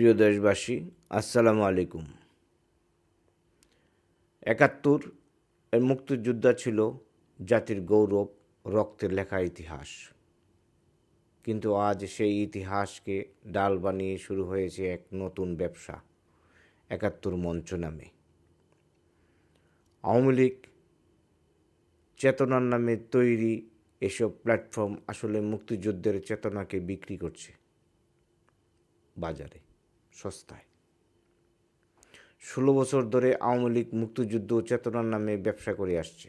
প্রিয় দেশবাসী, আসসালামু আলাইকুম। একাত্তর এর মুক্তিযোদ্ধা ছিল জাতির গৌরব, রক্তের লেখা ইতিহাস। কিন্তু আজ সেই ইতিহাসকে ডাল বানিয়ে শুরু হয়েছে এক নতুন ব্যবসা, একাত্তর মঞ্চ নামে। আওয়ামী লীগ চেতনার নামে তৈরি এসব প্ল্যাটফর্ম আসলে মুক্তিযুদ্ধের চেতনাকে বিক্রি করছে বাজারে। সস্তায়। ষোলো বছর ধরে আওয়ামী লীগ মুক্তিযুদ্ধ চেতনার নামে ব্যবসা করে আসছে।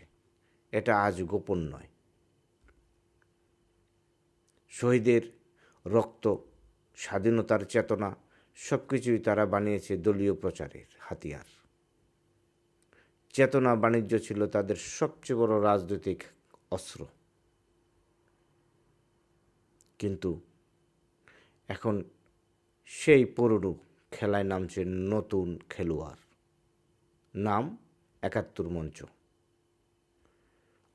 এটা আজ গোপন নয়। শহীদের রক্ত, স্বাধীনতার চেতনা সব কিছুই তারা বানিয়েছে দলীয় প্রচারের হাতিয়ার। চেতনা বাণিজ্য ছিল তাদের সবচেয়ে বড় রাজনৈতিক অস্ত্র। কিন্তু এখন সেই পুরনো খেলায় নামছে নতুন খেলোয়াড়। নাম একাত্তর মঞ্চ।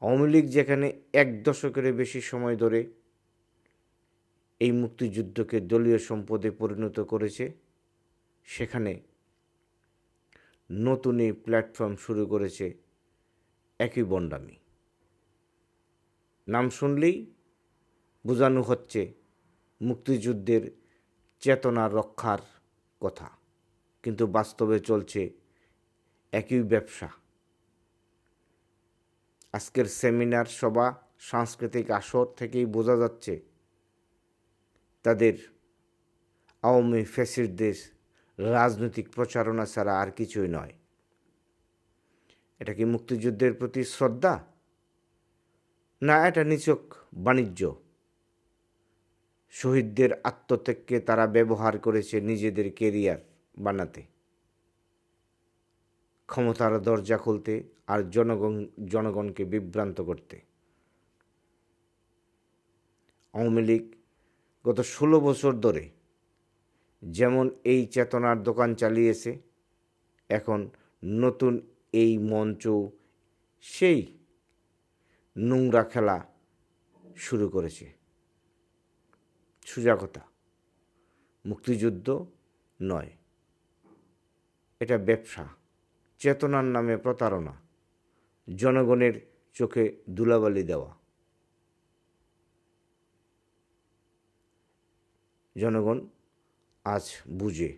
আওয়ামী লীগ যেখানে এক দশকের বেশি সময় ধরে এই মুক্তিযুদ্ধকে দলীয় সম্পদে পরিণত করেছে, সেখানে নতুন এই প্ল্যাটফর্ম শুরু করেছে একই বন্ডামি। নাম শুনলেই বোঝানো হচ্ছে মুক্তিযুদ্ধের চেতনা রক্ষার কথা, কিন্তু বাস্তবে চলছে একই ব্যবসা। আজকের সেমিনার সভা সাংস্কৃতিক আসর থেকেই বোঝা যাচ্ছে তাদের আওয়ামী ফেসির দেশ রাজনৈতিক প্রচারণা ছাড়া আর কিছুই নয়। এটা কি মুক্তিযুদ্ধের প্রতি শ্রদ্ধা? না, এটা নিছক বাণিজ্য। শহীদদের আত্মত্যাগকে তারা ব্যবহার করেছে নিজেদের কেরিয়ার বানাতে। ক্ষমতার দরজা খুলতে আর জনগণ, জনগণকে বিভ্রান্ত করতে। আওয়ামী লীগ গত ষোলো বছর ধরে যেমন এই চেতনার দোকান চালিয়েছে, এখন নতুন এই মঞ্চ সেই নোংরা খেলা শুরু করেছে। সোজা কথা মুক্তিযুদ্ধ নয়। এটা ব্যবসা, চেতনার নামে প্রতারণা, জনগণের চোখে দুলাবালি দেওয়া। জনগণ আজ বুঝে,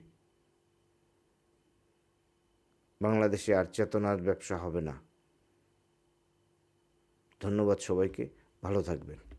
বাংলাদেশে আর চেতনার ব্যবসা হবে না। ধন্যবাদ সবাইকে, ভালো থাকবেন।